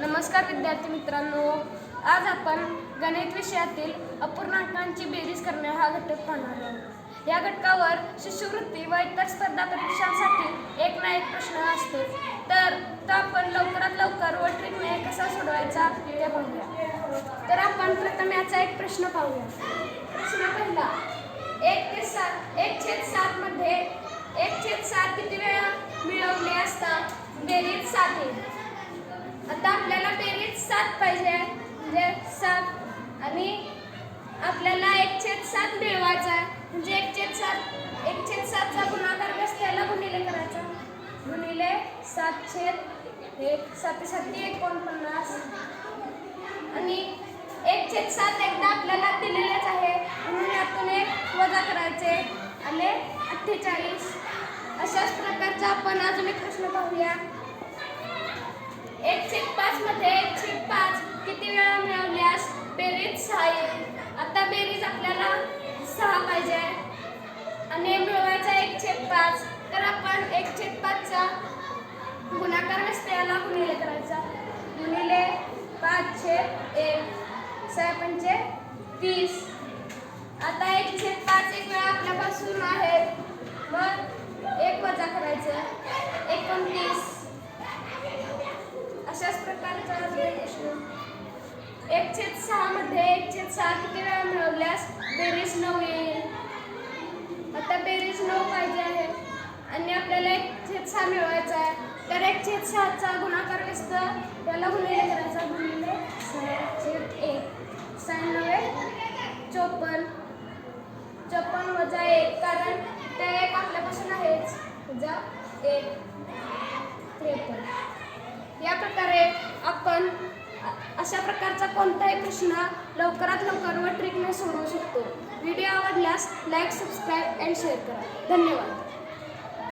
नमस्कार विद्यार्थी मित्रांनो. आज आपण गणित विषयातील अपूर्णांकांची बेरीज करणे हा घटक पाहणार आहोत. या घटकावर शिष्यवृत्ती व इतर स्पर्धा परीक्षांसाठी एक ना एक प्रश्न असतो. तर तो आपण लवकरात लवकर व ट्रिकने कसा सोडवायचा ते पाहूया तर आपण प्रथम याचा एक प्रश्न पाहूया. प्रश्न पहिला एक ते सात एक छेद सात मध्ये एक छेद सात किती वेळा मिळवले असता बेरीज सात येईल? आता आपल्याला बेरीज सात पाहिजे आहे. म्हणजे सात. आणि आपल्याला एक छेद सात मिळवायचा आहे. म्हणजे एक छेद सात एक छेद सातचा गुणाकार कसं त्याला गुणिले करायचा? गुणिले सात छेद एक साती साती एकोणपन्नास. आणि एक छेद सात एकदा आपल्याला दिलेलेच आहे. म्हणून यातून एक वजा करायचे आणि अठ्ठेचाळीस. अशाच प्रकारचा आपण अजून एक प्रश्न पाहूया. एक छेद पाच मध्ये एक छेद पाच किती वेळा मिळवल्यास बेरीज सहा येईल आता बेरीज आपल्याला सहा पाहिजे. आणि मिळवायचा एक छेद पाच तर आपण एक छेद पाचचा गुणाकार असते याला गुणिले करायचा. गुणिले पाच छेद एक. सहा पंचे तीस. आता एक छेद पाच एक वेळा आपल्यापासून आहे. मग एक वजा करायचं एकोणतीस अशाच प्रकारचा अजून एक एक छेद सहा मध्ये एक छेद सहा किती वेळा मिळवल्यास बेरीज नऊ येईल. आता बेरीज नऊ पाहिजे आहे. आणि आपल्याला एक छेद सहा मिळवायचा आहे. तर एक छेद सहाचा गुणाकार असतं त्याला गुणिले करायचा गुणिले सहा छेद एक. सहा चोपन्न. चोपन्न वजा एक. कारण ते एक आपल्यापासून आहेच. वजा एक. त्रेपन्न. या प्रकारे आपण अशा प्रकारचा कोणताही प्रश्न लवकरात लवकर व ट्रिकने सोडवू शकतो. व्हिडिओ आवडल्यास लाईक सबस्क्राईब अँड शेअर करा. धन्यवाद.